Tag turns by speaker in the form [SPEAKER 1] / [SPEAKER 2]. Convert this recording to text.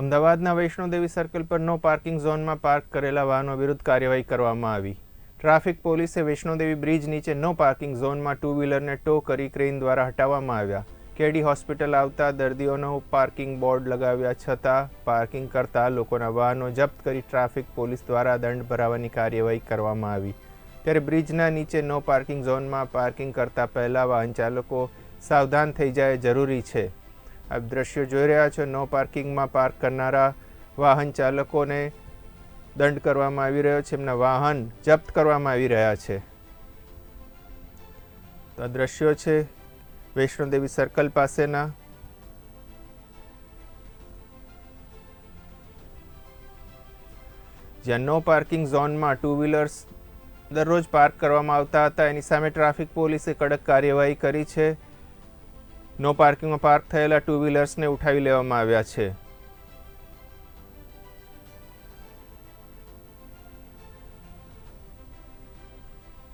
[SPEAKER 1] અમદાવાદના વૈષ્ણોદેવી સર્કલ પર નો પાર્કિંગ ઝોનમાં પાર્ક કરેલા વાહનો વિરુદ્ધ કાર્યવાહી કરવામાં આવી. ટ્રાફિક પોલીસે વૈષ્ણોદેવી બ્રિજ નીચે નો પાર્કિંગ ઝોનમાં ટુ વ્હીલરને ટો કરી ક્રેન દ્વારા હટાવવામાં આવ્યા. કેડી હોસ્પિટલ આવતા દર્દીઓનો પાર્કિંગ બોર્ડ લગાવ્યા છતાં પાર્કિંગ કરતા લોકોના વાહનો જપ્ત કરી ટ્રાફિક પોલીસ દ્વારા દંડ ભરાવાની કાર્યવાહી કરવામાં આવી. ત્યારે બ્રિજના નીચે નો પાર્કિંગ ઝોનમાં પાર્કિંગ કરતા પહેલાં વાહન ચાલકો સાવધાન થઈ જાય જરૂરી છે. આપ દ્રશ્યો જોઈ રહ્યા છો. નો પાર્કિંગમાં પાર્ક કરનારા વાહન ચાલકોને દંડ કરવામાં આવી રહ્યો છે. એમના વાહન જપ્ત કરવામાં આવી રહ્યા છે. તો આ દ્રશ્યો છે વૈષ્ણોદેવી સર્કલ પાસેના. જ્યાં નો પાર્કિંગ ઝોનમાં ટુ વ્હીલર્સ દરરોજ પાર્ક કરવામાં આવતા હતા. એની સામે ટ્રાફિક પોલીસે કડક કાર્યવાહી કરી છે. નો પાર્કિંગમાં પાર્ક થયેલા ટુ વ્હીલર્સને ઉઠાવી લેવામાં આવ્યા છે.